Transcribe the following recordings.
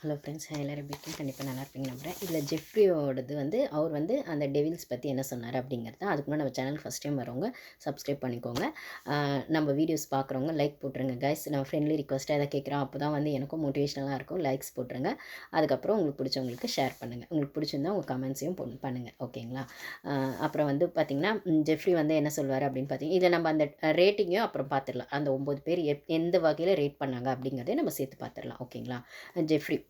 Hello friends எல்லோரும் எப்படி இருக்கீங்க? கண்டிப்பாக நல்லா இருப்பீங்க நம்புகிறேன் இதில் ஜெஃப்ரியோடது வந்து அவர் வந்து அந்த டெவில்ஸ் பற்றி என்ன சொன்னார் அப்படிங்கிறது தான் அதுக்கு முன்னாடி நம்ம சேனல் ஃபஸ்ட் டைம் வரவங்க சப்ஸ்கிரைப் பண்ணிக்கோங்க. நம்ம வீடியோஸ் பார்க்குறவங்க லைக் போட்டுருங்க கைஸ் நம்ம ஃப்ரெண்ட்லி ரிக்வஸ்ட்டாக எதை கேட்குறோம் அப்போ தான் வந்து எனக்கும் மோட்டிவேஷனலாக இருக்கும். லைக்ஸ் போட்டுருங்க. அதுக்கப்புறம் உங்களுக்கு பிடிச்சவங்களுக்கு ஷேர் பண்ணுங்கள் உங்களுக்கு பிடிச்சிருந்தா உங்கள் கமெண்ட்ஸையும் பொ பண்ணுங்கள் ஓகேங்களா அப்புறம் வந்து பார்த்திங்கன்னா ஜெஃப்ரி வந்து என்ன சொல்வார் அப்படின்னு பார்த்தீங்கன்னா இதை நம்ம அந்த ரேட்டிங்கையும் அப்புறம் பார்த்துடலாம் அந்த ஒம்பது பேர் எப் எந்த வகையில் ரேட் பண்ணாங்க அப்படிங்கிறதையும் நம்ம சேர்த்து பார்த்துடலாம் ஓகேங்களா ஜெஃப்ரி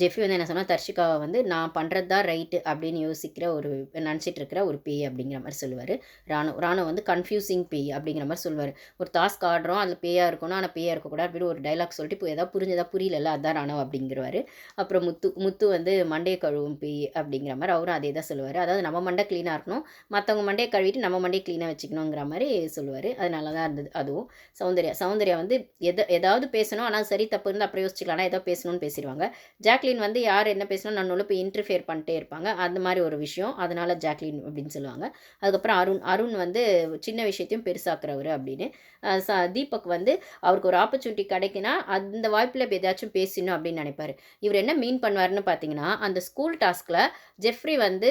ஜெஃபி வந்து என்ன சொன்னால் தர்ஷிகாவை வந்து நான் பண்ணுறது தான் ரைட்டு அப்படின்னு யோசிக்கிற ஒரு நினச்சிட்டு இருக்கிற ஒரு பேய் அப்படிங்கிற மாதிரி சொல்லுவார். ராணு ராணு வந்து கன்ஃபியூசிங் பேய் அப்படிங்கிற மாதிரி சொல்லுவார். ஒரு டாஸ்க் ஆடுறோம் அதில் பேயாக இருக்கணும் ஆனால் பேயாக இருக்கக்கூடாது அப்படின்னு ஒரு டைலாக் சொல்லிட்டு இப்போ எதாவது புரிஞ்சதா புரியலல்ல அதான் ராணு அப்படிங்கிறவாரு. அப்புறம் முத்து முத்து வந்து மண்டையை கழுவும் பேய் அப்படிங்கிற மாதிரி அவரும் அதே தான் சொல்லுவார். அதாவது நம்ம மண்டை க்ளீனாக இருக்கணும் மற்றவங்க மண்டையை கழுவிட்டு நம்ம மண்டையை க்ளீனாக வச்சுக்கணுங்கிற மாதிரி சொல்லுவார். அது நல்லா தான் இருந்தது அதுவும். சௌந்தர்யா சௌந்தர்யா வந்து எதை ஏதாவது பேசணும் ஆனால் சரி தப்பு இருந்து அப்புறம் யோசிச்சுக்கலாம் ஆனால் ஏதோ பேசணும்னு பேசிடுவாங்க. ஜாக்லின் வந்து யார் என்ன பேசினா நன்னுள்ள போய் இன்டர்ஃபியர் பண்ணிட்டே இருப்பாங்க. அந்த மாதிரி ஒரு விஷயம். அதனால ஜாக்லின் அப்படின்னு சொல்லுவாங்க. அதுக்கப்புறம் அருண் அருண் வந்து சின்ன விஷயத்தையும் பெருசாக்குறவர் அப்படின்னு. தீபக் வந்து அவருக்கு ஒரு ஆப்பர்ச்சுனிட்டி கிடைக்குன்னா அந்த வாய்ப்பில் இப்போ ஏதாச்சும் பேசணும் அப்படின்னு நினைப்பாரு. இவர் என்ன மீன் பண்ணுவாருன்னு பார்த்தீங்கன்னா அந்த ஸ்கூல் டாஸ்கில் ஜெஃப்ரி வந்து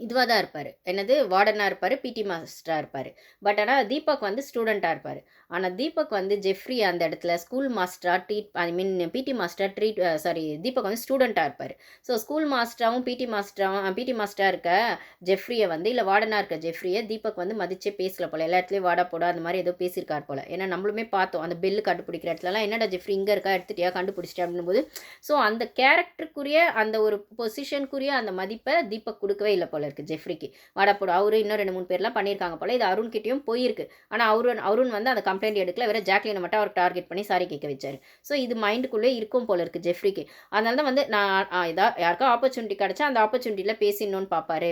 இதுவாக தான் இருப்பார். என்னது? வார்டனாக இருப்பார் பிடி மாஸ்டராக இருப்பார். பட் ஆனால் தீபக் வந்து ஸ்டூடெண்ட்டாக இருப்பார். ஆனால் தீபக் வந்து ஜெஃப்ரி அந்த இடத்துல ஸ்கூல் மாஸ்டராக ட்ரீட் ஐ மீன் PT master treat sorry Deepak வந்து ஸ்டூடெண்ட்டாக இருப்பார். ஸோ ஸ்கூல் மாஸ்டராகவும் பிடி மாஸ்டராகவும் பிடி மாஸ்டராக இருக்க ஜெஃப்ரியை வந்து இல்லை வார்டனாக இருக்க ஜெஃப்ரியை தீபக் வந்து மதிச்சே பேசல போல. எல்லா இடத்துலையும் வாடா போடா அந்த மாதிரி ஏதோ பேசியிருக்கார் போல. ஏன்னா நம்மளுமே பார்த்தோம் அந்த பெல்லு கண்டுபிடிக்கிற இடத்துலலாம் என்னடா ஜெஃப்ரி இங்கே இருக்கா? எடுத்துட்டியா? கண்டுபிடிச்சிட்டா அப்படின்னும் போது. ஸோ அந்த கேரக்டருக்குரிய அந்த ஒரு பொசிஷனுக்குரிய அந்த மதிப்பை தீபக் கொடுக்கவே இல்லை போல. இருக்குது ஜெஃப்ரிக்கு. வாடா போடா அவரு இன்னும் ரெண்டு மூணு பேர்லாம் பண்ணியிருக்காங்க போல. இது அருண்கிட்டையும் போயிருக்கு. ஆனால் அருண் அருண் வந்து அந்த கம்ப்ளைண்ட் எடுக்கல. வேற ஜாக்லினை மட்டும் அவர் டார்கெட் பண்ணி சாரி கேட்க வச்சார். ஸோ இது மைண்டுக்குள்ளே இருக்கும் போல இருக்குது ஜெஃப்ரிக்கு. அதனால தான் வந்து நான் இதாக இதா யாருக்கா ஆப்பர்ச்சுனிட்டி கிடச்சா அந்த ஆப்பர்ச்சுனிட்டியில் பேசிடணும்னு பார்ப்பாரு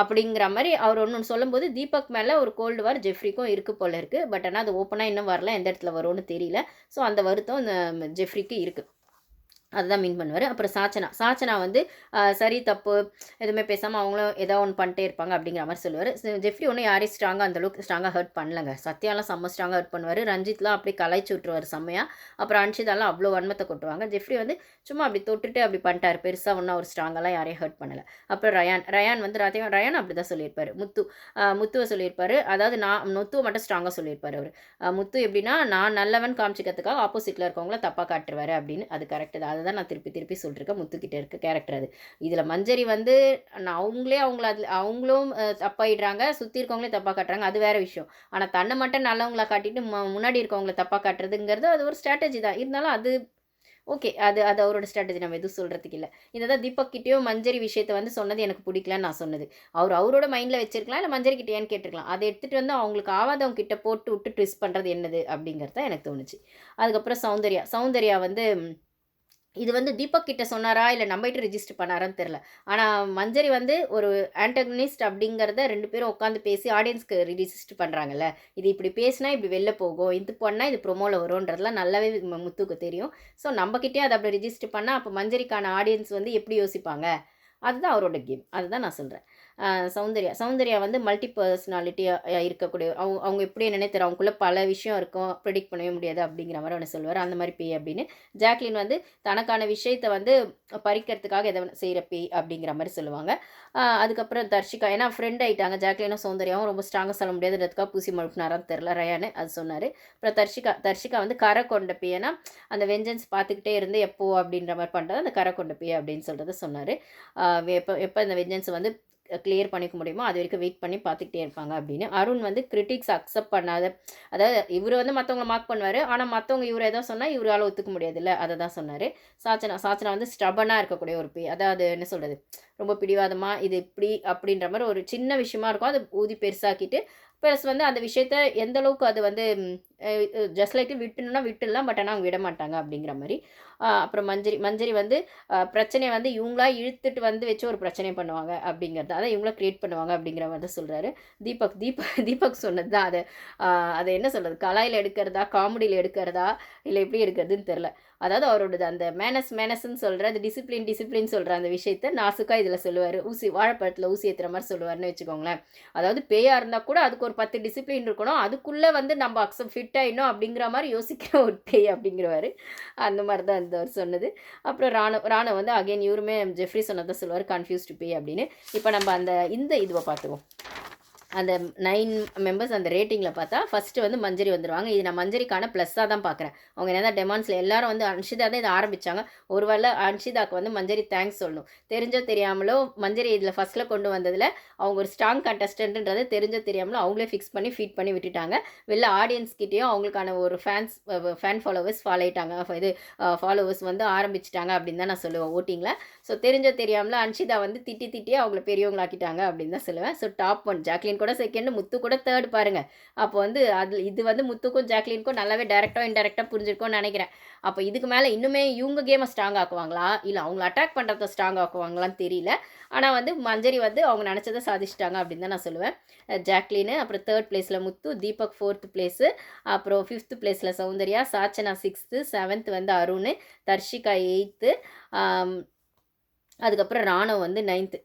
அப்படிங்கிற மாதிரி அவர் ஒன்று சொல்லும்போது தீபக் மேலே ஒரு கோல்டு வார் ஜெஃப்ரிக்கும் இருக்குது போல இருக்குது பட் ஆனால் அது ஓப்பனாக இன்னும் வரல. எந்த இடத்துல வரும்னு தெரியல. ஸோ அந்த வருத்தம் அந்த ஜெஃப்ரிக்கு இருக்குது அதுதான் மீன் பண்ணுவார். அப்புறம் சாச்சனா. சாச்சனா வந்து சரி தப்பு எதுவுமே பேசாமல் அவங்களும் ஏதோ ஒன்று பண்ணிட்டே இருப்பாங்க அப்படிங்கிற மாதிரி சொல்லுவார். ஜெஃப்ரி ஒன்றும் யாரையும் ஸ்ட்ராங்காக அந்தளவுக்கு ஸ்ட்ராங்காக ஹர்ட் பண்ணலங்க. சத்யாலாம் செம்ம ஸ்ட்ராங்காக ஹர்ட் பண்ணுவார். ரஞ்சித்லாம் அப்படி கலாய்ச்சி விட்ருவார் செம்மையாக அப்புறம் அன்ஷிதாலாம் அவ்வளோ வன்மத்தை கொட்டுவாங்க. ஜெஃப்ரி வந்து சும்மா அப்படி தொட்டுட்டு அப்படி பண்ணிட்டார். பெருசாக ஒன்றும் அவர் ஸ்ட்ராங்கெல்லாம் யாரையும் ஹர்ட் பண்ணலை. அப்புறம் ரயான் ரயான் வந்து ராத்தியம் ரயான் அப்படி தான் சொல்லியிருப்பார். முத்து முத்துவை சொல்லியிருப்பார். அதாவது நான் முத்துவை மட்டும் ஸ்ட்ராங்காக சொல்லியிருப்பார் அவர். முத்து எப்படின்னா நான் நல்லவன் காமிச்சிக்கிறதுக்காக ஆப்போசிட்டில் இருக்கவங்கள தப்பாக காட்டுருவார் அப்படின்னு. அது கரெக்டு தான். அதை தான் நான் திருப்பி திருப்பி சொல்லிருக்கேன். முத்துக்கிட்ட இருக்க கேரக்டர் அது. இதில் மஞ்சரி வந்து நான் அவங்களே அவங்கள அதில் அவங்களும் தப்பாயிடுறாங்க. சுற்றி இருக்கவங்களே தப்பாக காட்டுறாங்க. அது வேறு விஷயம். ஆனால் தன்னை மட்டும் நல்லவங்களா காட்டிட்டு ம- முன்னாடி இருக்கவங்கள தப்பாக காட்டுறதுங்கிறது அது ஒரு ஸ்ட்ராட்டஜி தான். இருந்தாலும் அது ஓகே அது அது அவரோட ஸ்ட்ராட்டஜி நம்ம எதுவும் சொல்கிறதுக்கு இல்லை. இதை தான் தீபக் மஞ்சரி விஷயத்தை வந்து சொன்னது எனக்கு பிடிக்கலன்னு நான் சொன்னது. அவர் அவரோட மைண்டில் வச்சிருக்கலாம் இல்லை மஞ்சரி கிட்டேன்னு கேட்டிருக்கலாம். அதை எடுத்துகிட்டு வந்து அவங்களுக்கு ஆவாதவங்க கிட்ட போட்டு விட்டு ட்விஸ்ட் பண்ணுறது என்னது அப்படிங்கிறது தான் எனக்கு தோணுச்சு. அதுக்கப்புறம் சௌந்தர்யா. சௌந்தர்யா வந்து இது வந்து தீபக் கிட்ட சொன்னாரா? இல்லை நம்மகிட்ட ரிஜிஸ்டர் பண்ணாரான்னு தெரில ஆனால் மஞ்சரி வந்து ஒரு ஆன்டகனிஸ்ட் அப்படிங்கிறத ரெண்டு பேரும் உட்காந்து பேசி ஆடியன்ஸ்க்கு ரிஜிஸ்டர் பண்ணுறாங்கல்ல இது இப்படி பேசினா இப்படி வெளில போகும். இது பண்ணால் இது ப்ரொமோவில் வரும்ன்றதுலாம் நல்லாவே முத்துக்கு தெரியும். ஸோ நம்மக்கிட்டே அதை அப்படி ரிஜிஸ்டர் பண்ணால் அப்போ மஞ்சரிக்கான ஆடியன்ஸ் வந்து எப்படி யோசிப்பாங்க? அதுதான் அவரோட கேம் அதுதான் நான் சொல்கிறேன் சௌந்தர்யா. சௌந்தர்யா வந்து மல்டி பர்சனாலிட்டியாக இருக்கக்கூடிய அவங்க அவங்க எப்படி என்னன்னே தெரியும் அவங்களுக்குள்ள பல விஷயம் இருக்கும். ப்ரிடிக்ட் பண்ணவே முடியாது அப்படிங்கிற மாதிரி ஒன்று சொல்லுவார். அந்த மாதிரி பேய் அப்படின்னு. ஜாக்லின் வந்து தனக்கான விஷயத்தை வந்து பறிக்கிறதுக்காக எதை செய்கிற பேய் அப்படிங்கிற மாதிரி சொல்லுவாங்க. அதுக்கப்புறம் தர்ஷிகா. ஏன்னா ஃப்ரெண்ட் ஆகிட்டாங்க ஜாக்லினும் சௌந்தர்யாவும் ரொம்ப ஸ்ட்ராங்காக சொல்ல முடியாதுன்றதுக்காக பூசி மழுப்பினாரான்னு தெரில ரயான்னு அது சொன்னார். அப்புறம் தர்ஷிகா தர்ஷிகா வந்து கரை கொண்ட பேயனா அந்த வெஞ்சன்ஸ் பார்த்துக்கிட்டே இருந்து எப்போ அப்படின்ற மாதிரி பண்ணுறது அந்த கரை கொண்ட பேய் அப்படின்னு சொல்கிறத சொன்னார். எப்போ எப்போ இந்த வெஞ்சன்ஸ் வந்து கிளியர் பண்ணிக்க முடியுமோ அது வரைக்கும் வெயிட் பண்ணி பார்த்துக்கிட்டே இருப்பாங்க அப்படின்னு. அருண் வந்து கிரிட்டிக்ஸ் அக்செப்ட் பண்ணாத அதாவது இவர் வந்து மற்றவங்கள மார்க் பண்ணுவார். ஆனால் மற்றவங்க இவர் எதாவது சொன்னால் இவரால் ஒத்துக்க முடியாதுல்ல. அதை தான் சொன்னார். சாச்சனா சாச்சனா வந்து ஸ்டபனாக இருக்கக்கூடிய ஒரு பே அதாவது என்ன சொல்கிறது ரொம்ப பிடிவாதமாக இது இப்படி அப்படின்ற மாதிரி ஒரு சின்ன விஷயமா இருக்கும். அதை ஊதி பெருசாக்கிட்டு ப்ளஸ் வந்து அந்த விஷயத்த எந்த அளவுக்கு அது வந்து ஜஸ்ட் லைக் விட்டுணுன்னா விட்டுடலாம் பட் ஆனால் அவங்க விட மாட்டாங்க அப்படிங்கிற மாதிரி. அப்புறம் மஞ்சரி மஞ்சரி வந்து பிரச்சனையை வந்து இவங்களா இழுத்துட்டு வந்து வச்சு ஒரு பிரச்சனை பண்ணுவாங்க அப்படிங்கிறது அதை இவங்களா க்ரியேட் பண்ணுவாங்க அப்படிங்கிற மாதிரி தான் சொல்கிறாரு தீபக் தீபக் தீபக் சொன்னது தான் அதை. அதை என்ன சொல்கிறது கலாயில் எடுக்கிறதா காமெடியில் எடுக்கிறதா இல்லை எப்படி எடுக்கிறதுன்னு தெரில அதாவது அவரோடது அந்த மேனஸ் மேனஸ்ன்னு சொல்கிற அந்த டிசிப்ளின் டிசிப்ளின் சொல்கிற அந்த விஷயத்த நாசுக்காக இதில் சொல்லுவார். ஊசி வாழைப்பழத்தில் ஊசி ஏற்றுற மாதிரி சொல்லுவார்னு வச்சுக்கோங்களேன். அதாவது பேயாக இருந்தால் கூட அதுக்கு ஒரு பத்து டிசிப்ளின் இருக்கணும். அதுக்குள்ளே வந்து நம்ம அக்சம் ஃபிட் ஆகிடணும் அப்படிங்கிற மாதிரி யோசிக்கிற ஒரு பேய் அப்படிங்கிறவாரு. அந்த மாதிரி தான் இருந்தவர் சொன்னது. அப்புறம் ராணு ராணு வந்து அகைன் இவருமே ஜெஃப்ரி சொன்னதான் சொல்லுவார் கன்ஃபியூஸ்டு பேய் அப்படின்னு. இப்போ நம்ம அந்த இந்த இதுவை பார்த்துவோம் அந்த நைன் மெம்பர்ஸ் அந்த ரேட்டிங்கில் பார்த்தா ஃபஸ்ட்டு வந்து மஞ்சரி வந்துடுவாங்க இது நான் மஞ்சரிக்கான ப்ளஸ்ஸாக தான் பார்க்குறேன். அவங்க என்ன தான் டெமான்ஸில் எல்லாரும் வந்து அன்ஷிதா தான் இதை ஆரம்பித்தாங்க ஒரு வேளை அன்ஷிதாக்கு வந்து மஞ்சரி தேங்க்ஸ் சொல்லணும். தெரிஞ்சோ தெரியாமலோ மஞ்சரி இதில் ஃபஸ்ட்டில் கொண்டு வந்ததில் அவங்க ஒரு ஸ்ட்ராங் கண்டஸ்டன்ட்ன்றது தெரிஞ்சோ தெரியாமலோ அவங்களே ஃபிக்ஸ் பண்ணி ஃபீட் பண்ணி விட்டுட்டாங்க. வெளில ஆடியன்ஸ்கிட்டேயும் அவங்களுக்கான ஒரு ஃபேன்ஸ் ஃபேன் ஃபாலோவர்ஸ் ஃபாலோ ஆயிட்டாங்க. இது ஃபாலோவர்ஸ் வந்து ஆரம்பிச்சிட்டாங்க அப்படின்னு தான் நான் சொல்லுவேன் ஓட்டிங்கில் ஸோ தெரிஞ்சோ தெரியாமல அன்ஷிதா வந்து திட்டி திட்டியே அவங்கள பெரியவங்களாக்கிட்டாங்க அப்படின்னு தான் சொல்லுவேன். ஸோ டாப் ஒன் ஜாக்லின் கூட செகண்ட் முத்து கூட தேர்ட் பாருங்க. அப்போ வந்து அதில் இது வந்து முத்துக்கும் ஜாக்லினுக்கும் நல்லாவே டேரெக்டாக இன்டெரக்டாக புரிஞ்சிருக்கும்னு நினைக்கிறேன். அப்போ இதுக்கு மேலே இன்னுமே இவங்க கேமை ஸ்ட்ராங் ஆக்குவாங்களா? இல்லை அவங்கள அட்டாக் பண்ணுறத ஸ்ட்ராங் ஆக்குவாங்களான்னு தெரியல. ஆனால் வந்து மஞ்சரி வந்து அவங்க நினச்சதை சாதிச்சிட்டாங்க அப்படின்னு தான் நான் சொல்லுவேன். ஜாக்லின் அப்புறம் தேர்ட் பிளேஸில் முத்து தீபக் ஃபோர்த் பிளேஸு அப்புறம் ஃபிஃப்த் பிளேஸில் சௌந்தர்யா சாச்சனா சிக்ஸ்த்து செவன்த் வந்து அருண் தர்ஷிகா எயித்து அதுக்கப்புறம் ராணவ் வந்து நைன்த்து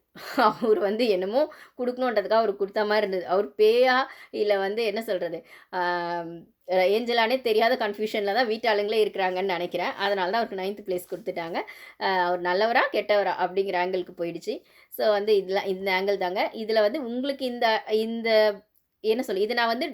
அவர் வந்து என்னமோ கொடுக்கணுன்றதுக்காக அவர் கொடுத்த மாதிரி இருந்தது. அவர் பேயா இல்லை வந்து என்ன சொல்கிறது ஏஞ்சலானே தெரியாத கன்ஃபியூஷனில் தான் வீட்டாளுங்களே இருக்கிறாங்கன்னு நினைக்கிறேன். அதனால தான் அவருக்கு நைன்த் பிளேஸ் கொடுத்துட்டாங்க. அவர் நல்லவரா கெட்டவரா அப்படிங்கிற ஆங்கிளுக்கு போயிடுச்சு. ஸோ வந்து இதில் இந்த ஆங்கிள் தாங்க. இதில் வந்து உங்களுக்கு இந்த இந்த என்ன சொல்லி இது நான் வந்து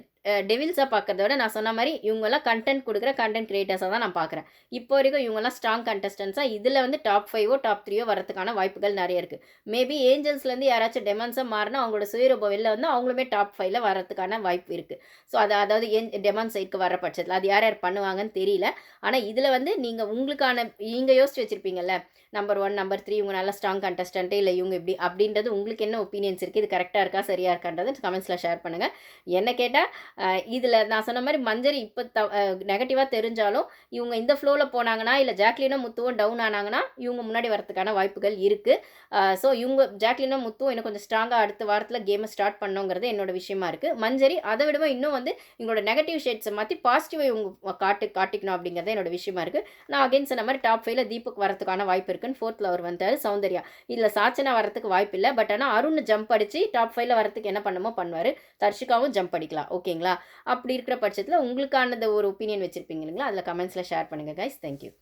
டெவில்ஸாக பார்க்கறத விட நான் சொன்ன மாதிரி இவங்கெல்லாம் கண்டென்ட் கொடுக்குற கண்டென்ட் கிரியேட்டர்ஸாக தான் நான் பார்க்குறேன் இப்போ வரைக்கும் இவங்கெல்லாம் ஸ்ட்ராங் கண்டஸ்டன்ஸாக இதில் வந்து டாப் ஃபைவோ டாப் த்ரீயோ வரதுக்கான வாய்ப்புகள் நிறைய இருக்குது மேபி ஏஞ்சல்ஸ்லேருந்து யாராச்சும் டெமன்ஸாக மாறினா அவங்களோட சுயரூப வெளில வந்து அவங்களுமே டாப் ஃபைவ்ல வரதுக்கான வாய்ப்பு இருக்குது ஸோ அது அதாவது ஏன் டெமான் சைட்க்கு வர பட்சத்தில். அது யார் யார் பண்ணுவாங்கன்னு தெரியல. ஆனால் இதில் வந்து நீங்கள் உங்களுக்கான நீங்கள் யோசிச்சு வச்சுருப்பீங்கல்ல நம்பர் ஒன் நம்பர் த்ரீ இவங்க நல்லா ஸ்ட்ராங் கண்டஸ்டண்ட்டு இல்லை இவங்க இப்படி அப்படின்றது உங்களுக்கு என்ன ஒப்பீனியன்ஸ் இருக்குது இது கரெக்டாக இருக்கா? சரியாக இருக்கான்றது கமெண்ட்ஸில் ஷேர் பண்ணுங்கள் என்ன கேட்டால் இதில் நான் சொன்ன மாதிரி மஞ்சரி இப்போ த நெகட்டிவாக தெரிஞ்சாலும் இவங்க இந்த ஃப்ளோவில் போனாங்கன்னா இல்லை ஜாக்லினோ முத்துவும் டவுன் ஆனாங்கன்னா இவங்க முன்னாடி வரதுக்கான வாய்ப்புகள் இருக்குது ஸோ இவங்க ஜாக்லினோ முத்துவும் இன்னும் கொஞ்சம் ஸ்ட்ராங்காக அடுத்த வாரத்தில் கேமை ஸ்டார்ட் பண்ணோங்கிறது என்னோட விஷயமா இருக்குது மஞ்சரி அதை விடவும் இன்னும் வந்து இவங்களோட நெகட்டிவ் ஷேட்ஸை மாற்றி பாசிட்டிவை இவங்க காட்டு காட்டிக்கணும் அப்படிங்கிறது என்னோட விஷயமா இருக்குது நான் அகைன் சொன்ன மாதிரி டாப் ஃபைவ்ல தீபக் வரதுக்கான வாய்ப்பு இருக்குது இருக்குன்னு ஃபோர்த்தில் அவர் வந்தார் சௌந்தர்யா. இதில் சாச்சனா வரத்துக்கு வாய்ப்பு இல்லை பட் ஆனால் அருண் ஜம்ப் அடித்து டாப் ஃபைவ்ல வரத்துக்கு என்ன பண்ணுமோ பண்ணுவார். தர்ஷிகாவும் ஜம்ப் அடிக்கலாம் ஓகேங்களா அப்படி இருக்கிற பட்சத்தில் உங்களுக்கானது ஒரு ஒப்பீனியன் வச்சுருப்பீங்க இல்லைங்களா? அதில் கமெண்ட்ஸில் ஷேர் பண்ணுங்கள் கைஸ் தேங்க்யூ